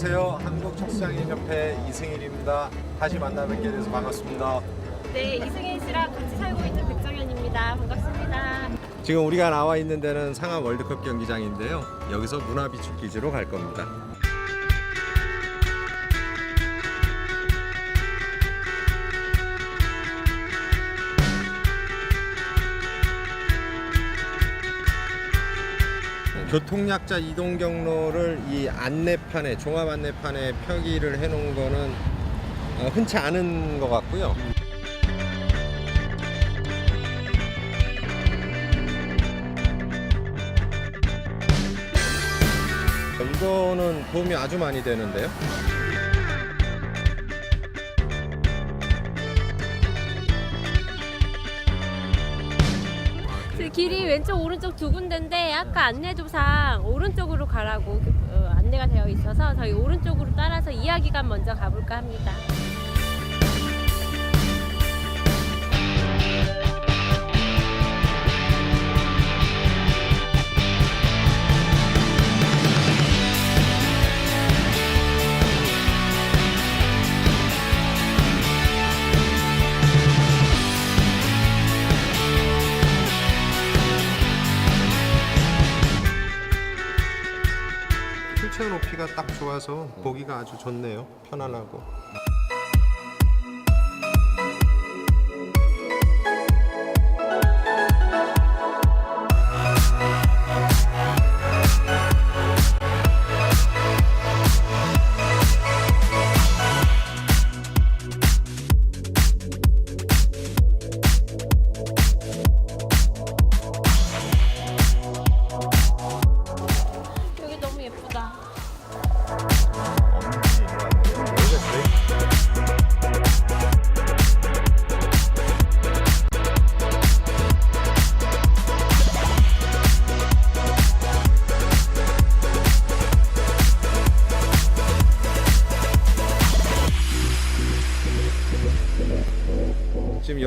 안녕하세요. 한국척수장애인협회 이승일입니다. 다시 만나 뵙게 돼서 반갑습니다. 네, 이승현 씨랑 같이 살고 있는 백정현입니다. 반갑습니다. 지금 우리가 나와 있는 데는 상암 월드컵 경기장인데요. 여기서 문화비축 기지로 갈 겁니다. 교통약자 이동 경로를 이 안내판에 종합 안내판에 표기를 해놓은 거는 어, 흔치 않은 것 같고요. 이거는 도움이 아주 많이 되는데요. 그 길이 왼쪽 오른쪽 두 군데인데 아까 안내도상 오른쪽으로 가라고 어, 안내가 되어 있어서 저희 오른쪽으로 따라서 이야기관 먼저 가볼까 합니다. 휠체어 높이가 딱 좋아서 보기가 아주 좋네요. 편안하고.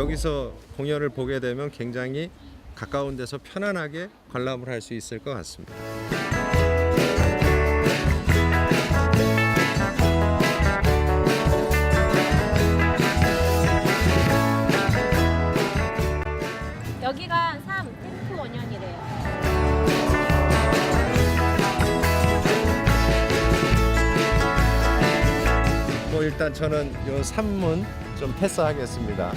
여기서 공연을 보게 되면 굉장히 가까운 데서 편안하게 관람을 할 수 있을 것 같습니다. 여기가 3 탱크 원년이래요. 뭐 일단 저는 요 산문 좀 패스하겠습니다.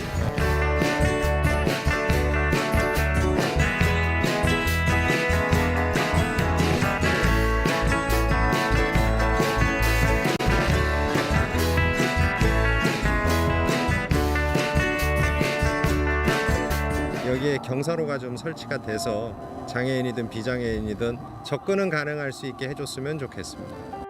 여기에 경사로가 좀 설치가 돼서 장애인이든 비장애인이든 접근은 가능할 수 있게 해줬으면 좋겠습니다.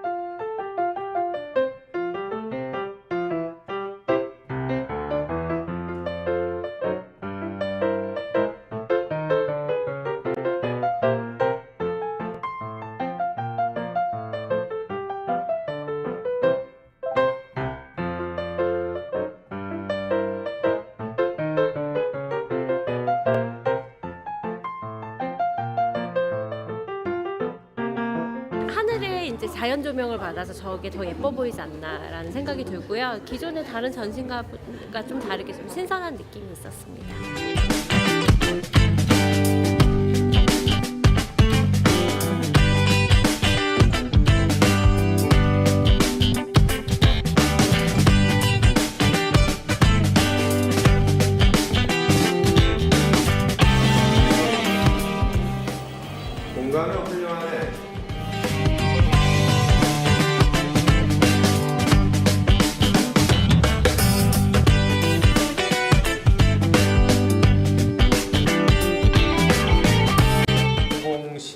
이제 자연 조명을 받아서 저게 더 예뻐 보이지 않나라는 생각이 들고요. 기존의 다른 전신과 좀 다르게 좀 신선한 느낌이 있었습니다.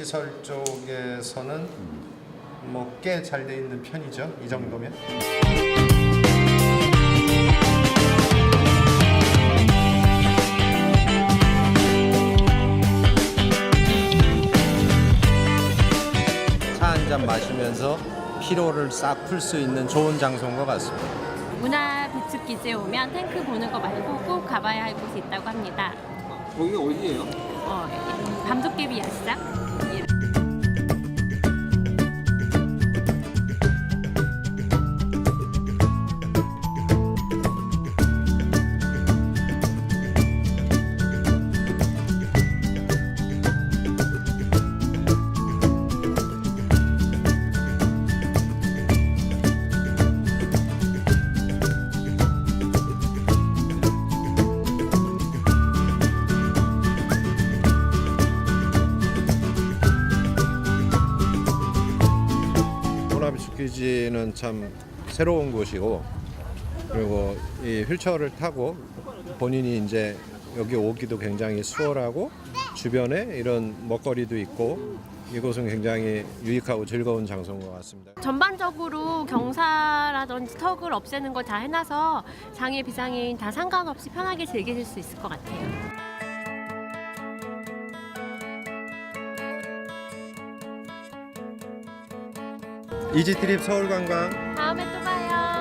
시설 쪽에서는 뭐 꽤 잘 돼 있는 편이죠. 이 정도면. 차 한 잔 마시면서 피로를 싹 풀 수 있는 좋은 장소인 것 같습니다. 문화 비축 기지에 오면 탱크 보는 거 말고 꼭 가봐야 할 곳이 있다고 합니다. 거기가 어디예요? 어, 밤도깨비 야시장. 브리지는 참 새로운 곳이고 그리고 이 휠체어를 타고 본인이 이제 여기 오기도 굉장히 수월하고 주변에 이런 먹거리도 있고 이곳은 굉장히 유익하고 즐거운 장소인 것 같습니다. 전반적으로 경사라든지 턱을 없애는 걸 다 해놔서 장애 비장애인 다 상관없이 편하게 즐기실 수 있을 것 같아요. 이지트립 서울관광 다음에 또 봐요.